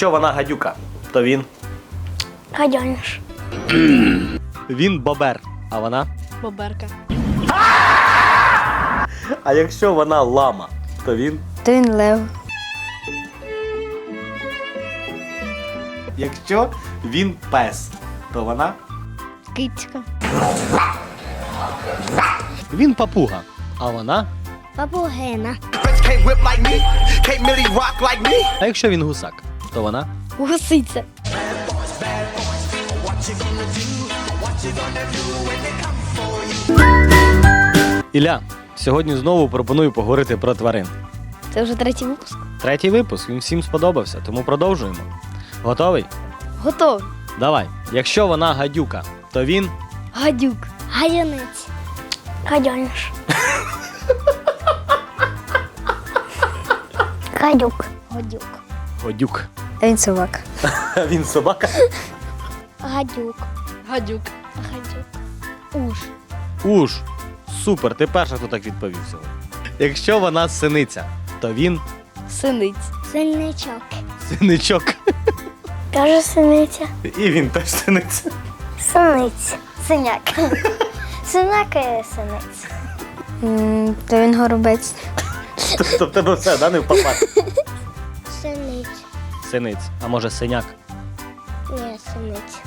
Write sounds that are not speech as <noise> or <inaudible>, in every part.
якщо вона гадюка, то він. Гадяніш. Він бобер. А вона? Боберка. А якщо вона лама, то він. То він лев. Якщо він пес, то вона. Кицька. Він папуга. А вона? Папугена. А якщо він гусак, то вона? Гусиця. Ілля, сьогодні знову пропоную поговорити про тварин. Це вже третій випуск. Третій випуск, він всім сподобався, тому продовжуємо. Готовий? Готовий. Давай. Якщо вона гадюка, то він. Гадюк. Гадянець. Гадяніш. <laughs> Гадюк. Гадюк. Годюк. Він собака. <laughs> Він собака. Гадюк. Гадюк. Гадюк. Уж. Уж. Супер, ти перша, хто так відповів сьогодні. Якщо вона синиця, то він Синиць. Сильничок. синичок. Каже синиця. І він теж синиця. Синиць. Синяк. Синяк і синиць. То він горобець. Тобто в тебе все, да, не в попад. Синиць. Синиць. А може синяк? Ні, синиць.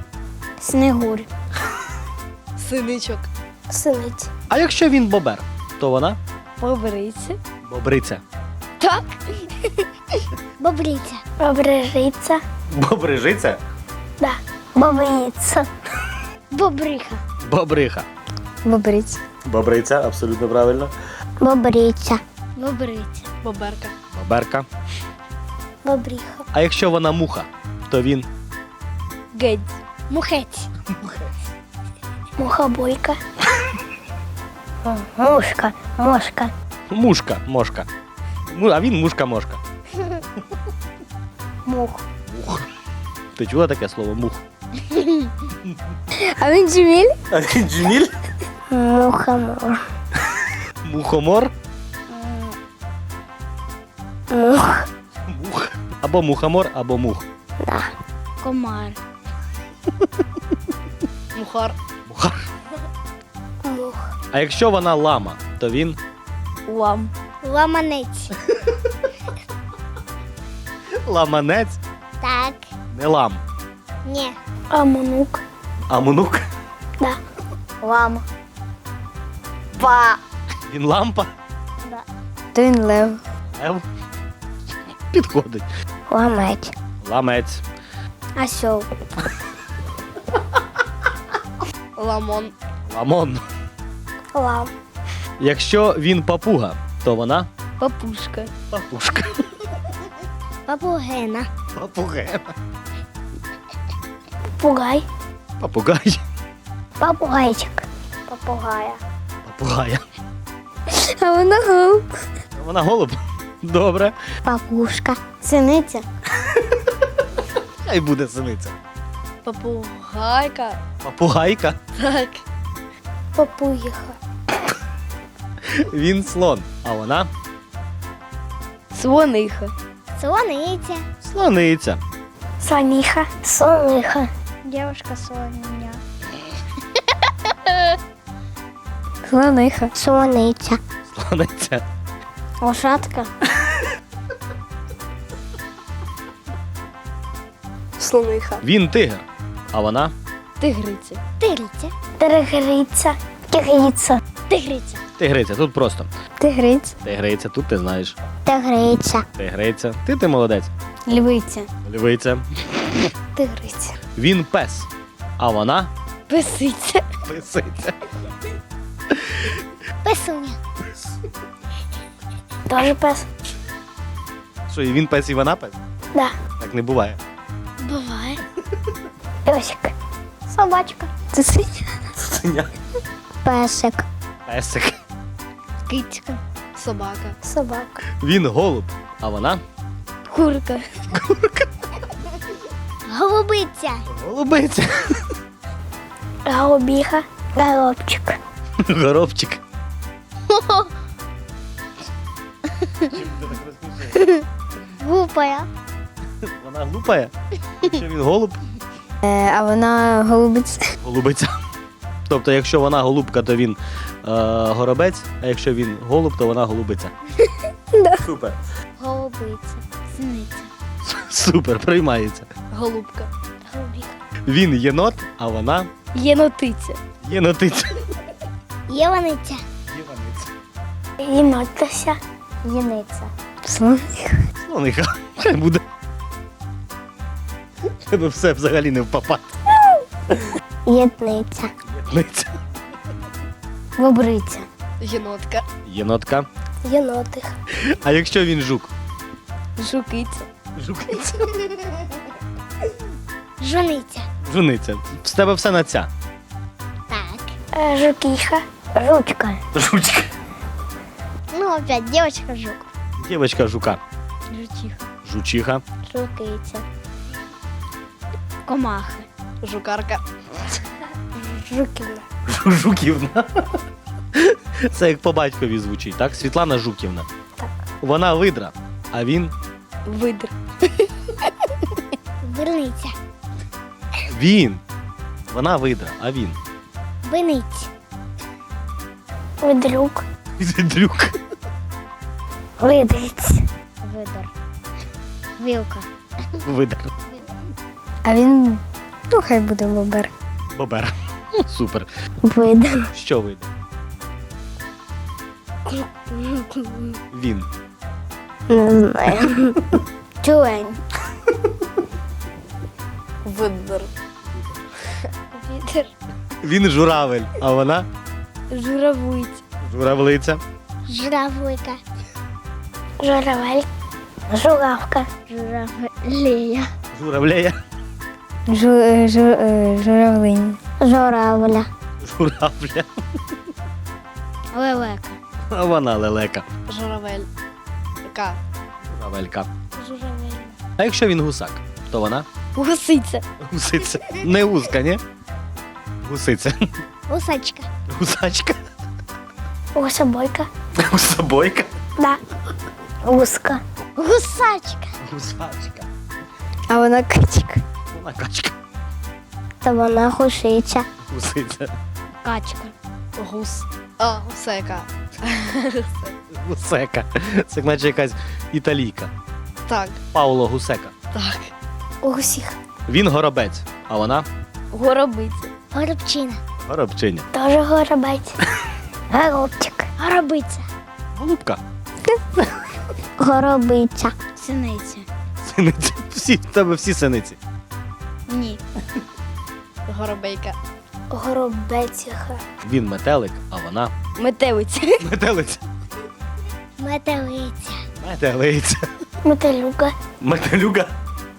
<laughs> Снегурь. Синичок. Синиць. А якщо він бобер, то вона Бобриця. бобриця. Так. <laughs> Бобриця. Бобриця. Бобрижиця? Да. Бобриця. Бобриха. Бобриха. Бобриця. Бобриця, абсолютно правильно. Бобриця. Бобриця. Боберка. Боберка. Бобриха. А якщо вона муха, то він Гедь. Мухець. Мухобойка. Мушка. Мошка. мушка, мошка. Ну, а він мушка-мошка. Мух. Ти чула таке слово мух? А він Джеміль? А він джміль? Мухомор. Мухомор? Мух. Або мухомор, або мух. Да. Комар. <laughs> Мухар. Мухар. Мух. А якщо вона лама, то він Лам. Ламанець. <laughs> ламанець, Так. не лам. Ні. Амунук. А мунук? Да. Лама. Ба. Він лампа. То він лев. Лев. Підходить. Ламець. Ламець. Осел. Ламон. Ламон. Лам. Якщо він папуга, то вона Папушка. папушка. Папугена. Папугена. Попугай. Папугай. Попугайчик. Попугая. Папугая. А вона голуб. Вона голуб. Добре. Папушка. Синиця. Хай буде синиця. Попугайка. Папугайка. Так. Попуїха. Він слон. А вона Слониха. Слониця. слониця. Слониха. Слониха. Девушка слоня. Слониха. Слониця. Слониця. Лошадка. Слониха. Він тигр. А вона Тигриця. Тигриця. Тигриця. Тигриця. Тигриця. тигриця. Тут просто. Тигриця. Тигриця, тут ти знаєш. Тигриця. Тигриця. Ти ти молодець. Львиця. Львиця. Тигриця. Він пес. А вона Писиця. писиця. Писуня. Тоже пес. Що, і він пес, і вона пес? Да. Так не буває. Песик. Собачка. Цуценя. Цуценя. Песик. Песик. Кицька. Собака. Собака. Він голуб. А вона Курка. Курка. Голубиця. голубиця. Голубіха. Горобчик. Горобчик. Глупая. Вона глупає. Якщо він голуб, Е, а вона голубиця. голубиця. Тобто, якщо вона голубка, то він е, горобець, а якщо він голуб, то вона голубиця. <laughs> Супер. Голубиця. Синиця. <laughs> Супер, приймається. Голубка. Голубіка. Він єнот, а вона Єнотиця. єнотиця. Єваниця. Єваниця. Єнотися. Єниця. Слоник. Слониха. Хай <laughs> буде. Ну все взагалі не в попад. Єдниця. Єдниця. Бобриця. Єнотка. Єнотка. Єнотих. А якщо він жук? Жукиця. Жукиця. Жуниця. Жуниця. З тебе все на ця. Так. Жукіха. Жучка. Жучка. Ну, опять девочка жук. Дівочка жука. Жучиха. Жучиха. Жукиця. Комахи. Жукарка. Жуківна. Жуківна. Це як по батькові звучить, так? Світлана Жуківна. Так. Вона видра, а він Видр. Вирниця. він. Вона видра, а він. Виниць. Видрюк. Дрюк. Видриць. Видор. Вілка. Видр. А він, ну хай буде бобер. Бобер. <laughs> Супер. Видер. Що видр? Він. Не знаю. Тюлень. Видр. Вітер. Він журавель, а вона Журавлиця. журавлиця. Журавлика. Журавель. Журавка. Журавлія. Журавлея. Жу, жу, журавлиня. Журавля. Журавля. Лелека. А вона лелека. Журавель. Ка. Журавелька. Журавель. А якщо він гусак, то вона Гусиця. гусиця. Не гуска, ні? Гусиця. Гусачка. Гусачка. Гусобойка. Гусобойка. Да. Гуска. Гусачка. Гусачка. А вона качка. Вона качка. Та вона гусиця. Гусиця. Качка. Гус. А, гусека. <laughs> Гусека. Це наче якась італійка. Так. Пауло Гусека. Так. Гусіх. Він горобець, а вона Горобиця. Горобчина. горобчиня. Тоже горобець. <laughs> Горобчик. Горобиця. Голубка. Горобиця. Синиця. Синиці. Всі в тебе всі синиці. Горобейка. Горобеціха. Він метелик, а вона Метелиця. <laughs> метелиця. Метелиця. Метелиця. Метелюка. Метелюга.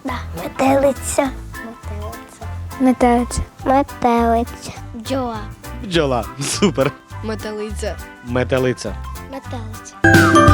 Да. Метелиця. Метелиця. Метелиця. Метелиця. Бджола. Бджола. Супер. Метелиця. Метелиця. Метелиця.